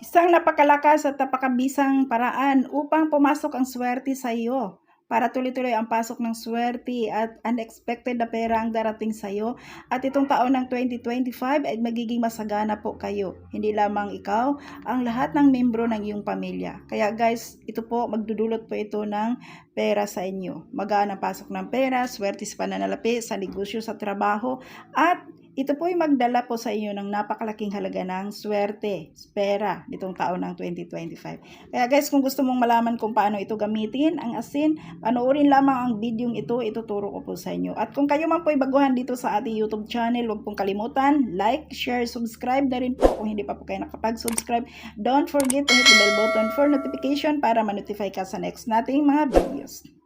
Isang napakalakas at napakabisang paraan upang pumasok ang swerte sa iyo. Para tuloy-tuloy ang pasok ng swerte at unexpected na pera ang darating sa iyo. At itong taon ng 2025 ay magiging masagana po kayo. Hindi lamang ikaw, ang lahat ng membro ng iyong pamilya. Kaya guys, ito po, magdudulot po ito ng pera sa inyo. Magaan ang pasok ng pera, swerte sa pananalapi, sa negosyo, sa trabaho, at ito po ay magdala po sa inyo ng napakalaking halaga ng swerte, pera, nitong taon ng 2025. Kaya guys, kung gusto mong malaman kung paano ito gamitin, ang asin, panoorin lamang ang video ito, ituturo ko po sa inyo. At kung kayo man po ay baguhan dito sa ating YouTube channel, huwag pong kalimutan, like, share, subscribe na rin po kung hindi pa po kayo nakapag-subscribe. Don't forget to hit the bell button for notification para ma-notify ka sa next nating mga videos.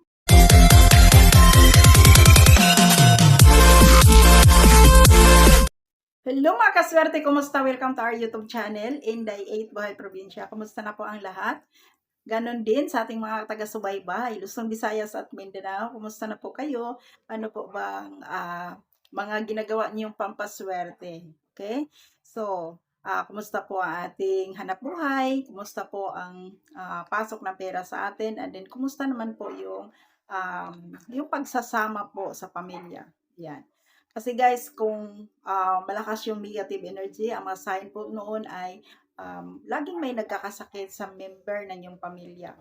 Hello mga kaswerte, kumusta? Welcome to our YouTube channel, Inday 8 Bahay Probinsya. Kumusta na po ang lahat? Ganon din sa ating mga taga-subaybay, Luzon, Visayas at Mindanao. Kumusta na po kayo? Ano po bang ah, mga ginagawa niyong pampaswerte? Okay? So, ah, kumusta po ang ating hanap buhay? Kumusta po ang ah, pasok ng pera sa atin? And then, kumusta naman po yung, um, yung pagsasama po sa pamilya? Yan. Kasi guys, kung ah, malakas yung negative energy, ang mga sign po noon ay um, laging may nagkakasakit sa member ng yung pamilya.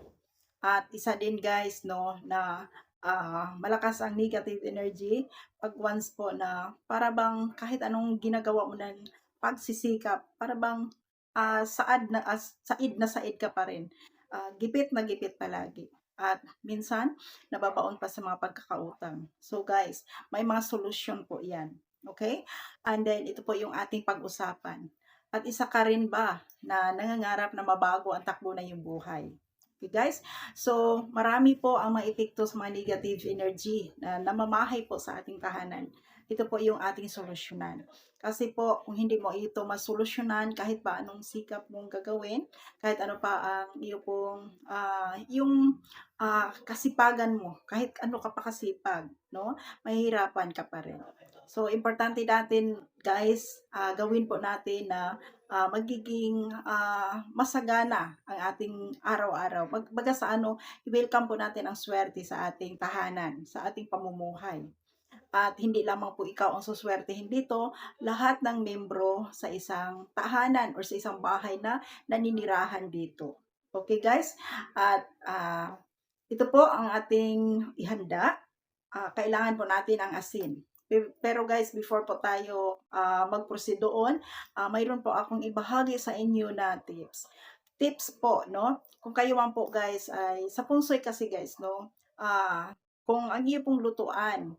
At isa din guys, no, na ah, malakas ang negative energy pag once po na para bang kahit anong ginagawa mo ng pagsisikap, para bang ah, saad na, ah, said na said ka pa rin. Ah, gipit na gipit palagi. At minsan, nababaon pa sa mga pagkakautang. So guys, may mga solusyon po yan. Okay? And then, ito po yung ating pag-usapan. At isa ka rin ba na nangangarap na mabago ang takbo na yung buhay? Okay guys? So, marami po ang mga epekto sa mga negative energy na namamahay po sa ating tahanan. Ito po yung ating solusyonan. Kasi po, kung hindi mo ito masolusyonan, kahit pa anong sikap mong gagawin, kahit ano pa ang iyo pong, ah, yung ah, kasipagan mo, kahit ano ka pa kasipag, no? Mahihirapan ka pa rin. So, importante natin, guys, ah, gawin po natin na ah, magiging ah, masagana ang ating araw-araw. Baga sa ano, i-welcome po natin ang swerte sa ating tahanan, sa ating pamumuhay. At hindi lamang po ikaw ang suswertehin dito, lahat ng membro sa isang tahanan or sa isang bahay na naninirahan dito. Okay guys? At ah, ito po ang ating ihanda. Ah, kailangan po natin ang asin. Pe- Pero guys, before po tayo ah, mag-proceed doon, ah, mayroon po akong ibahagi sa inyo na tips. Tips po, no? Kung kayo man po guys ay sa pungsoy kasi guys, no? Ah, kung ang iyo pong lutuan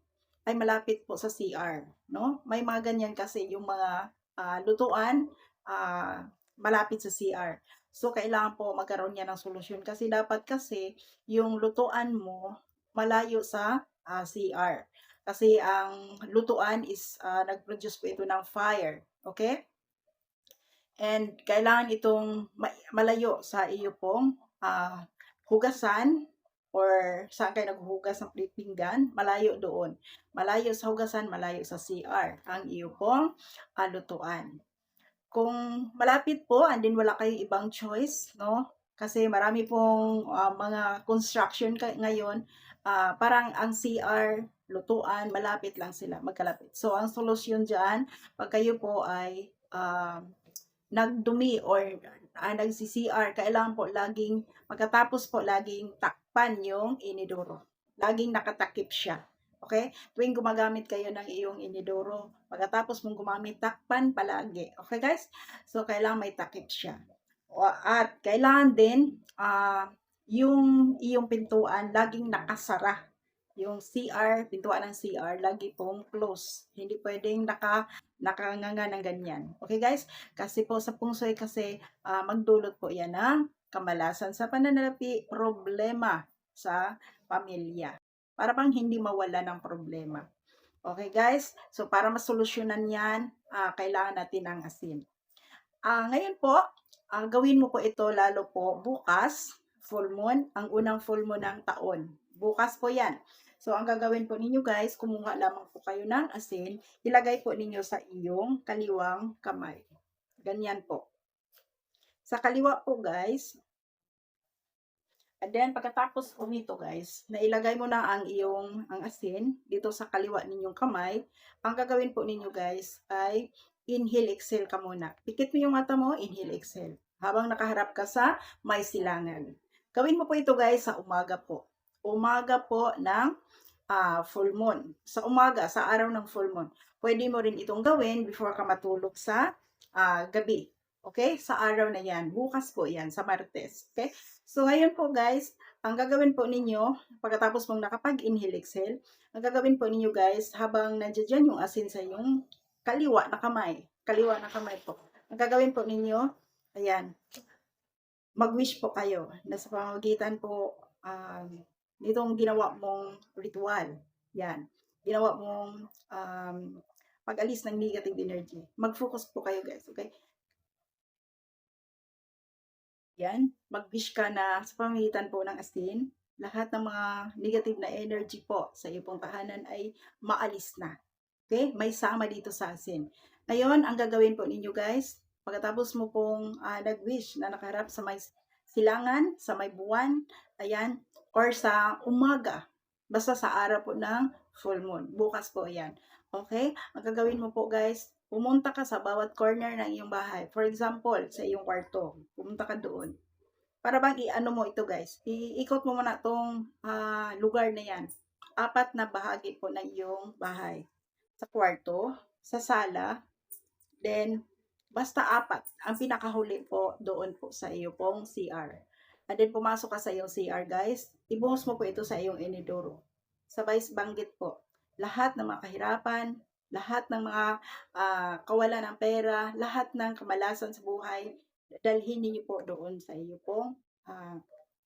ay malapit po sa CR, no? May mga ganyan kasi yung mga ah, lutuan ah, malapit sa CR. So, kailangan po magkaroon niya ng solusyon kasi dapat kasi yung lutuan mo malayo sa ah, CR. Kasi ang lutuan is ah, nag-produce po ito ng fire. Okay? And kailangan itong ma- malayo sa iyo pong ah, hugasan or saan kayo naghuhugas ng pinggan, malayo doon. Malayo sa hugasan, malayo sa CR. Ang iyo pong ah, lutuan. Kung malapit po, and then wala kayong ibang choice, no? Kasi marami pong ah, mga construction ngayon, ah, parang ang CR, lutuan, malapit lang sila, magkalapit. So, ang solusyon dyan, pag kayo po ay ah, nagdumi or ah, nagsi-CR, kailangan po laging, pagkatapos po laging takpan yung inidoro. Laging nakatakip siya. Okay? Tuwing gumagamit kayo ng iyong inidoro, pagkatapos mong gumamit, takpan palagi. Okay guys? So, kailangan may takip siya. At kailangan din, ah, yung iyong pintuan, laging nakasara. Yung CR, pintuan ng CR, lagi pong close. Hindi pwedeng naka, nakanganga ng ganyan. Okay guys? Kasi po sa pungsoy kasi, ah, magdulot po yan ng kamalasan sa pananalapi, problema sa pamilya. Para bang hindi mawala ng problema. Okay guys? So para masolusyonan yan, ah, kailangan natin ng asin. Ah, ngayon po, ah, gawin mo po ito lalo po bukas, full moon, ang unang full moon ng taon. Bukas po yan. So, ang gagawin po ninyo guys, kumuha lamang po kayo ng asin, ilagay po ninyo sa iyong kaliwang kamay. Ganyan po. Sa kaliwa po guys, And then, pagkatapos po nito guys, nailagay mo na ang iyong ang asin dito sa kaliwa ninyong kamay. Ang gagawin po ninyo guys ay inhale, exhale ka muna. Pikit mo yung mata mo, inhale, exhale. Habang nakaharap ka sa may silangan. Gawin mo po ito guys sa umaga po. Umaga po ng ah, full moon. Sa umaga, sa araw ng full moon. Pwede mo rin itong gawin before ka matulog sa ah, gabi. Okay? Sa araw na yan. Bukas po yan, sa Martes. Okay? So, ngayon po guys, ang gagawin po ninyo, pagkatapos mong nakapag-inhale, exhale, ang gagawin po ninyo guys, habang nandiyan yung asin sa yung kaliwa na kamay, kaliwa na kamay po, ang gagawin po ninyo, ayan, mag-wish po kayo na sa pamamagitan po um, nitong ginawa mong ritual. Yan. Ginawa mong um, pag-alis ng negative energy. Mag-focus po kayo guys, okay? Yan, mag-wish ka na sa pamamagitan po ng asin, lahat ng mga negative na energy po sa iyo pong tahanan ay maalis na. Okay? May sama dito sa asin. Ngayon, ang gagawin po ninyo guys, pagkatapos mo pong ah, nag-wish na nakaharap sa may silangan, sa may buwan, ayan, or sa umaga, basta sa araw po ng full moon. Bukas po yan. Okay? Ang gagawin mo po guys, pumunta ka sa bawat corner ng iyong bahay. For example, sa iyong kwarto, pumunta ka doon. Para bang i-ano mo ito guys, iikot mo muna tong ah, lugar na yan. Apat na bahagi po ng iyong bahay. Sa kwarto, sa sala, then basta apat. Ang pinakahuli po doon po sa iyo pong CR. And then pumasok ka sa iyong CR guys, ibuhos mo po ito sa iyong inidoro. Sabay banggit po. Lahat ng mga kahirapan, lahat ng mga ah, kawalan ng pera, lahat ng kamalasan sa buhay, dalhin niyo po doon sa iyo pong ah,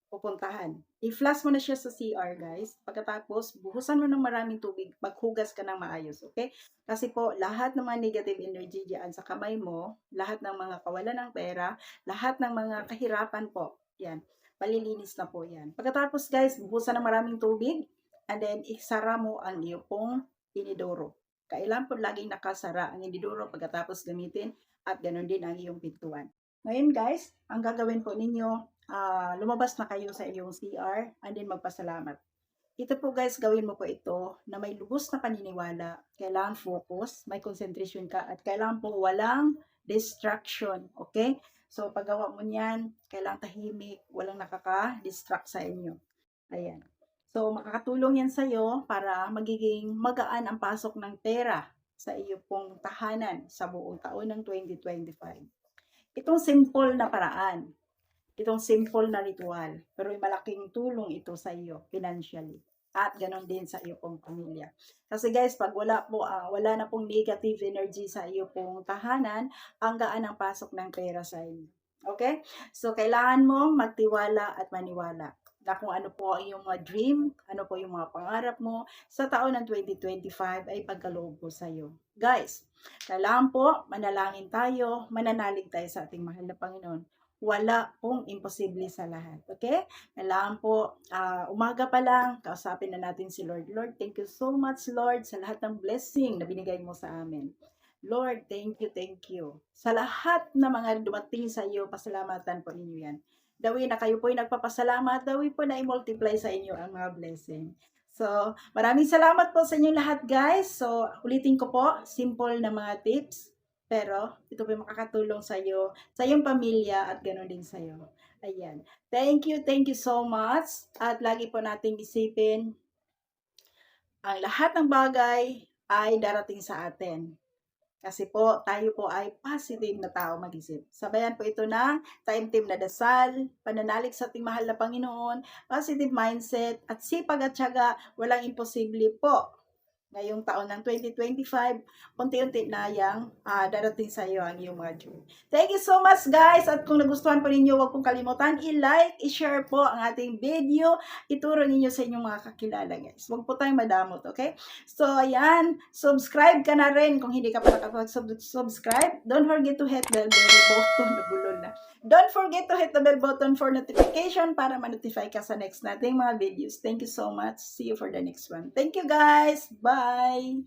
pupuntahan. I-flash mo na siya sa CR, guys. Pagkatapos, buhusan mo ng maraming tubig, maghugas ka ng maayos, okay? Kasi po, lahat ng mga negative energy diyan sa kamay mo, lahat ng mga kawalan ng pera, lahat ng mga kahirapan po, yan, malilinis na po yan. Pagkatapos, guys, buhusan ng maraming tubig, and then, isara mo ang iyo pong inidoro. Kailan po laging nakasara ang inidoro pagkatapos gamitin, at ganun din ang iyong pintuan. Ngayon, guys, ang gagawin po ninyo, ah, lumabas na kayo sa iyong CR and then magpasalamat. Ito po guys, gawin mo po ito na may lubos na paniniwala, kailangan focus, may concentration ka, at kailangan po walang distraction, okay? So, paggawa mo niyan, kailangan tahimik, walang nakaka-distract sa inyo. Ayan. So, makakatulong yan sa'yo para magiging magaan ang pasok ng pera sa iyo pong tahanan sa buong taon ng 2025. Itong simple na paraan, itong simple na ritual, pero malaking tulong ito sa iyo financially at ganon din sa iyo pong pamilya. Kasi guys, pag wala po ah, wala na pong negative energy sa iyo pong tahanan, ang gaan ang pasok ng pera sa inyo. Okay? So kailangan mo magtiwala at maniwala na kung ano po iyong mga dream, ano po yung mga pangarap mo sa taon ng 2025 ay pagkaloob po sa iyo. Guys, kailangan po manalangin tayo, mananalig tayo sa ating mahal na Panginoon. Wala pong imposible sa lahat. Okay? Kailangan po, ah, umaga pa lang, kausapin na natin si Lord. Lord, thank you so much, Lord, sa lahat ng blessing na binigay mo sa amin. Lord, thank you, thank you. Sa lahat na mga dumating sa iyo, pasalamatan po ninyo yan. Dawi na kayo po ay nagpapasalamat, dawi po na i-multiply sa inyo ang mga blessing. So, maraming salamat po sa inyo lahat guys. So, ulitin ko po, simple na mga tips. Pero, ito po yung makakatulong sa iyo, sa iyong pamilya at ganoon din sa iyo. Ayan. Thank you, thank you so much. At lagi po nating isipin, ang lahat ng bagay ay darating sa atin. Kasi po, tayo po ay positive na tao mag-isip. Sabayan po ito ng time team na dasal, pananalig sa ating mahal na Panginoon, positive mindset, at sipag at syaga, walang imposible po. Ngayong taon ng 2025, unti-unti na yang ah, darating sa iyo ang iyong mga dream. Thank you so much guys! At kung nagustuhan po ninyo, huwag pong kalimutan, i-like, i-share po ang ating video, ituro ninyo sa inyong mga kakilala guys. Huwag po tayong madamot, okay? So, ayan, subscribe ka na rin kung hindi ka pa nakapag-subscribe. Don't forget to hit the bell button, nabulol na. Don't forget to hit the bell button for notification para ma-notify ka sa next nating mga videos. Thank you so much. See you for the next one. Thank you guys. Bye!